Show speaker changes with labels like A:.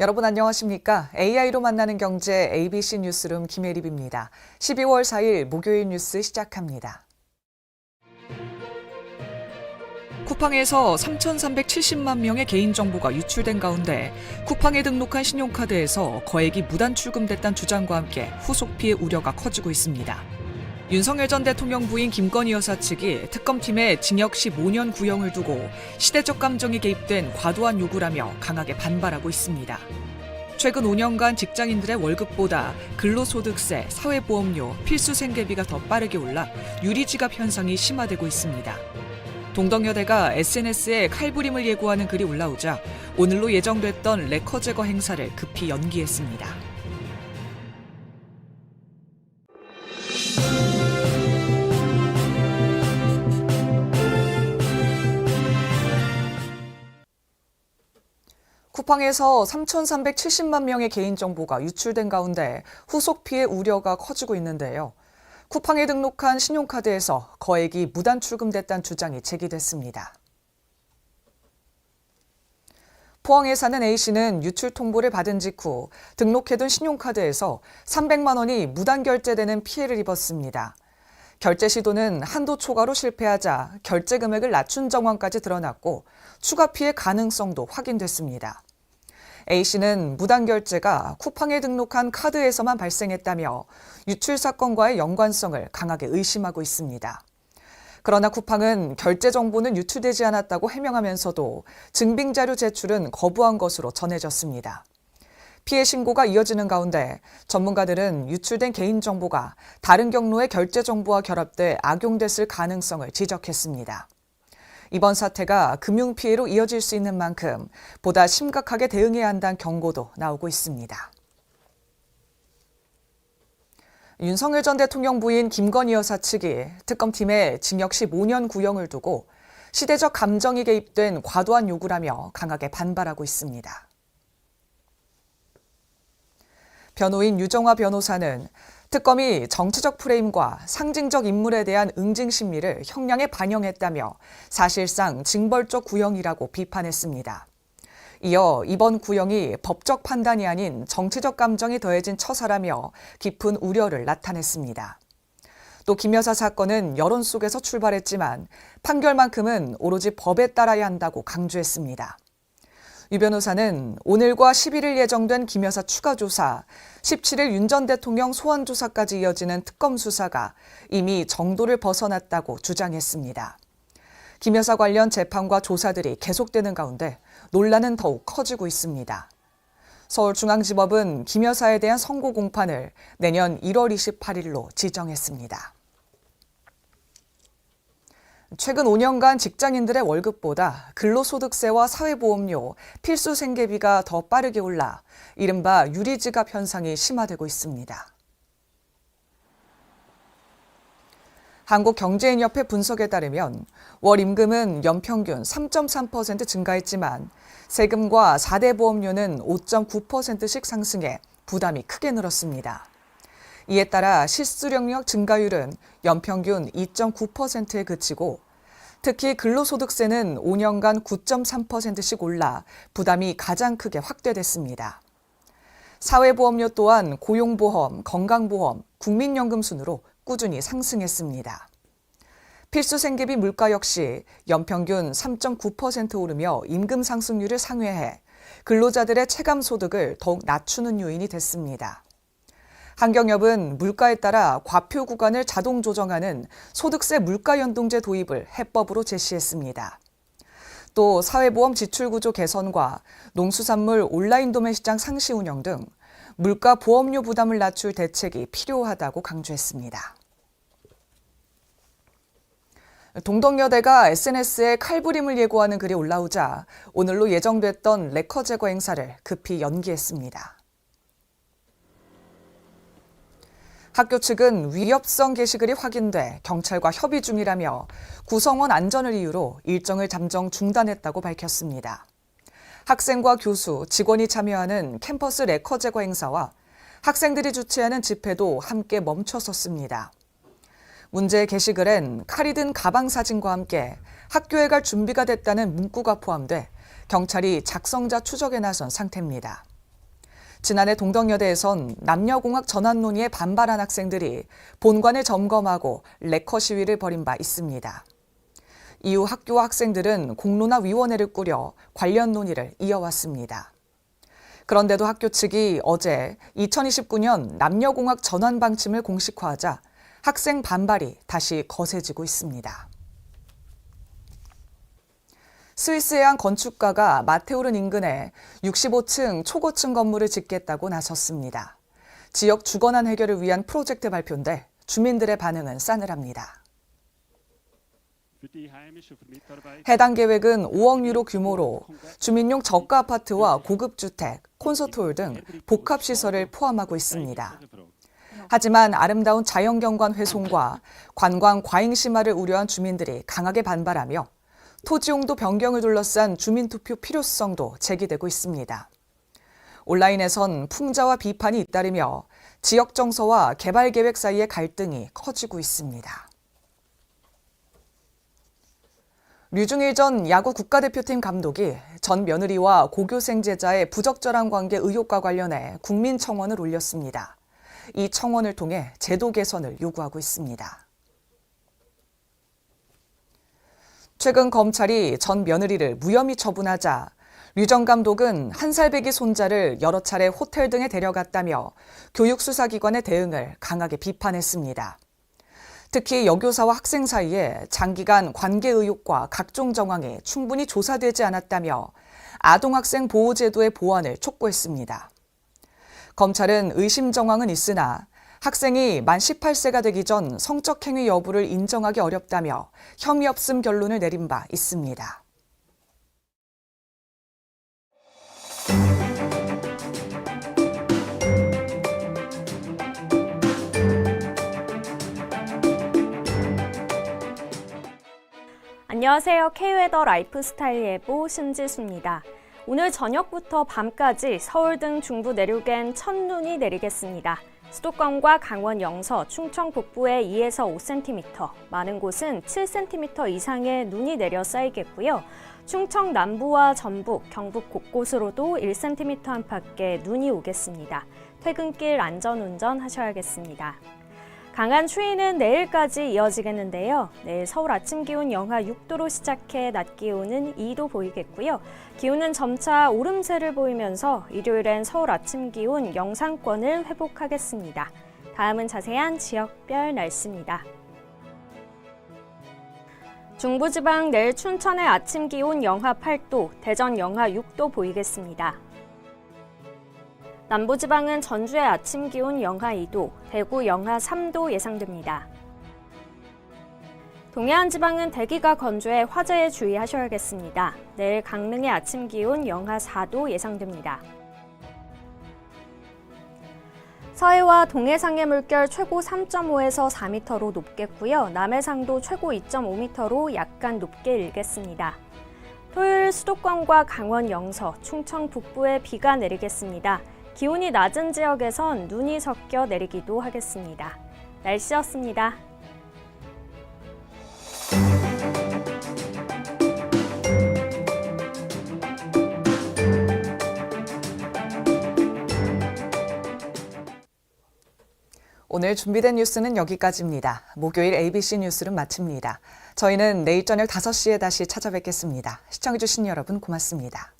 A: 여러분 안녕하십니까? AI로 만나는 경제 ABC 뉴스룸 김혜립입니다. 12월 4일 목요일 뉴스 시작합니다. 쿠팡에서 3,370만 명의 개인정보가 유출된 가운데 쿠팡에 등록한 신용카드에서 거액이 무단 출금됐다는 주장과 함께 후속 피해 우려가 커지고 있습니다. 윤석열 전 대통령 부인 김건희 여사 측이 특검팀에 징역 15년 구형을 두고 시대적 감정이 개입된 과도한 요구라며 강하게 반발하고 있습니다. 최근 5년간 직장인들의 월급보다 근로소득세, 사회보험료, 필수 생계비가 더 빠르게 올라 유리지갑 현상이 심화되고 있습니다. 동덕여대가 SNS에 칼부림을 예고하는 글이 올라오자 오늘로 예정됐던 레커 제거 행사를 급히 연기했습니다. 쿠팡에서 3,370만 명의 개인정보가 유출된 가운데 후속 피해 우려가 커지고 있는데요. 쿠팡에 등록한 신용카드에서 거액이 무단 출금됐다는 주장이 제기됐습니다. 포항에 사는 A씨는 유출 통보를 받은 직후 등록해둔 신용카드에서 300만 원이 무단 결제되는 피해를 입었습니다. 결제 시도는 한도 초과로 실패하자 결제 금액을 낮춘 정황까지 드러났고 추가 피해 가능성도 확인됐습니다. A씨는 무단 결제가 쿠팡에 등록한 카드에서만 발생했다며 유출 사건과의 연관성을 강하게 의심하고 있습니다. 그러나 쿠팡은 결제 정보는 유출되지 않았다고 해명하면서도 증빙 자료 제출은 거부한 것으로 전해졌습니다. 피해 신고가 이어지는 가운데 전문가들은 유출된 개인 정보가 다른 경로의 결제 정보와 결합돼 악용됐을 가능성을 지적했습니다. 이번 사태가 금융 피해로 이어질 수 있는 만큼 보다 심각하게 대응해야 한다는 경고도 나오고 있습니다. 윤석열 전 대통령 부인 김건희 여사 측이 특검팀에 징역 15년 구형을 두고 시대적 감정이 개입된 과도한 요구라며 강하게 반발하고 있습니다. 변호인 유정화 변호사는 특검이 정치적 프레임과 상징적 인물에 대한 응징 심리를 형량에 반영했다며 사실상 징벌적 구형이라고 비판했습니다. 이어 이번 구형이 법적 판단이 아닌 정치적 감정이 더해진 처사라며 깊은 우려를 나타냈습니다. 또 김 여사 사건은 여론 속에서 출발했지만 판결만큼은 오로지 법에 따라야 한다고 강조했습니다. 유 변호사는 오늘과 11일 예정된 김 여사 추가 조사, 17일 윤 전 대통령 소환 조사까지 이어지는 특검 수사가 이미 정도를 벗어났다고 주장했습니다. 김 여사 관련 재판과 조사들이 계속되는 가운데 논란은 더욱 커지고 있습니다. 서울중앙지법은 김 여사에 대한 선고 공판을 내년 1월 28일로 지정했습니다. 최근 5년간 직장인들의 월급보다 근로소득세와 사회보험료, 필수 생계비가 더 빠르게 올라 이른바 유리지갑 현상이 심화되고 있습니다. 한국경제인협회 분석에 따르면 월 임금은 연평균 3.3% 증가했지만 세금과 4대 보험료는 5.9%씩 상승해 부담이 크게 늘었습니다. 이에 따라 실수령력 증가율은 연평균 2.9%에 그치고 특히 근로소득세는 5년간 9.3%씩 올라 부담이 가장 크게 확대됐습니다. 사회보험료 또한 고용보험, 건강보험, 국민연금 순으로 꾸준히 상승했습니다. 필수 생계비 물가 역시 연평균 3.9% 오르며 임금 상승률을 상회해 근로자들의 체감 소득을 더욱 낮추는 요인이 됐습니다. 한경협은 물가에 따라 과표 구간을 자동 조정하는 소득세 물가연동제 도입을 해법으로 제시했습니다. 또 사회보험 지출구조 개선과 농수산물 온라인 도매 시장 상시 운영 등 물가 보험료 부담을 낮출 대책이 필요하다고 강조했습니다. 동덕여대가 SNS에 칼부림을 예고하는 글이 올라오자 오늘로 예정됐던 레커 제거 행사를 급히 연기했습니다. 학교 측은 위협성 게시글이 확인돼 경찰과 협의 중이라며 구성원 안전을 이유로 일정을 잠정 중단했다고 밝혔습니다. 학생과 교수, 직원이 참여하는 캠퍼스 레커 제거 행사와 학생들이 주최하는 집회도 함께 멈춰섰습니다. 문제 게시글엔 칼이 든 가방 사진과 함께 학교에 갈 준비가 됐다는 문구가 포함돼 경찰이 작성자 추적에 나선 상태입니다. 지난해 동덕여대에선 남녀공학 전환 논의에 반발한 학생들이 본관을 점검하고 레커 시위를 벌인 바 있습니다. 이후 학교와 학생들은 공론화 위원회를 꾸려 관련 논의를 이어왔습니다. 그런데도 학교 측이 어제 2029년 남녀공학 전환 방침을 공식화하자 학생 반발이 다시 거세지고 있습니다. 스위스의 한 건축가가 마테오른 인근에 65층 초고층 건물을 짓겠다고 나섰습니다. 지역 주거난 해결을 위한 프로젝트 발표인데 주민들의 반응은 싸늘합니다. 해당 계획은 5억 유로 규모로 주민용 저가 아파트와 고급 주택, 콘서트홀 등 복합 시설을 포함하고 있습니다. 하지만 아름다운 자연경관 훼손과 관광 과잉 심화를 우려한 주민들이 강하게 반발하며 토지 용도 변경을 둘러싼 주민투표 필요성도 제기되고 있습니다. 온라인에선 풍자와 비판이 잇따르며 지역 정서와 개발 계획 사이의 갈등이 커지고 있습니다. 류중일 전 야구 국가대표팀 감독이 전 며느리와 고교생 제자의 부적절한 관계 의혹과 관련해 국민청원을 올렸습니다. 이 청원을 통해 제도 개선을 요구하고 있습니다. 최근 검찰이 전 며느리를 무혐의 처분하자 류전 감독은 한 살배기 손자를 여러 차례 호텔 등에 데려갔다며 교육수사기관의 대응을 강하게 비판했습니다. 특히 여교사와 학생 사이에 장기간 관계 의혹과 각종 정황이 충분히 조사되지 않았다며 아동학생 보호제도의 보완을 촉구했습니다. 검찰은 의심 정황은 있으나 학생이 만 18세가 되기 전 성적 행위 여부를 인정하기 어렵다며 혐의 없음 결론을 내린 바 있습니다.
B: 안녕하세요. K웨더 라이프스타일 예보 신지수입니다. 오늘 저녁부터 밤까지 서울 등 중부 내륙엔 첫눈이 내리겠습니다. 수도권과 강원 영서, 충청 북부에 2에서 5cm, 많은 곳은 7cm 이상의 눈이 내려 쌓이겠고요. 충청 남부와 전북, 경북 곳곳으로도 1cm 안팎의 눈이 오겠습니다. 퇴근길 안전운전 하셔야겠습니다. 강한 추위는 내일까지 이어지겠는데요. 내일 서울 아침 기온 영하 6도로 시작해 낮 기온은 2도 보이겠고요. 기온은 점차 오름세를 보이면서 일요일엔 서울 아침 기온 영상권을 회복하겠습니다. 다음은 자세한 지역별 날씨입니다. 중부지방 내일 춘천의 아침 기온 영하 8도, 대전 영하 6도 보이겠습니다. 남부지방은 전주의 아침 기온 영하 2도, 대구 영하 3도 예상됩니다. 동해안 지방은 대기가 건조해 화재에 주의하셔야겠습니다. 내일 강릉의 아침 기온 영하 4도 예상됩니다. 서해와 동해상의 물결 최고 3.5에서 4m로 높겠고요. 남해상도 최고 2.5m로 약간 높게 일겠습니다. 토요일 수도권과 강원 영서, 충청 북부에 비가 내리겠습니다. 기온이 낮은 지역에선 눈이 섞여 내리기도 하겠습니다. 날씨였습니다.
A: 오늘 준비된 뉴스는 여기까지입니다. 목요일 ABC 뉴스를 마칩니다. 저희는 내일 저녁 5시에 다시 찾아뵙겠습니다. 시청해주신 여러분 고맙습니다.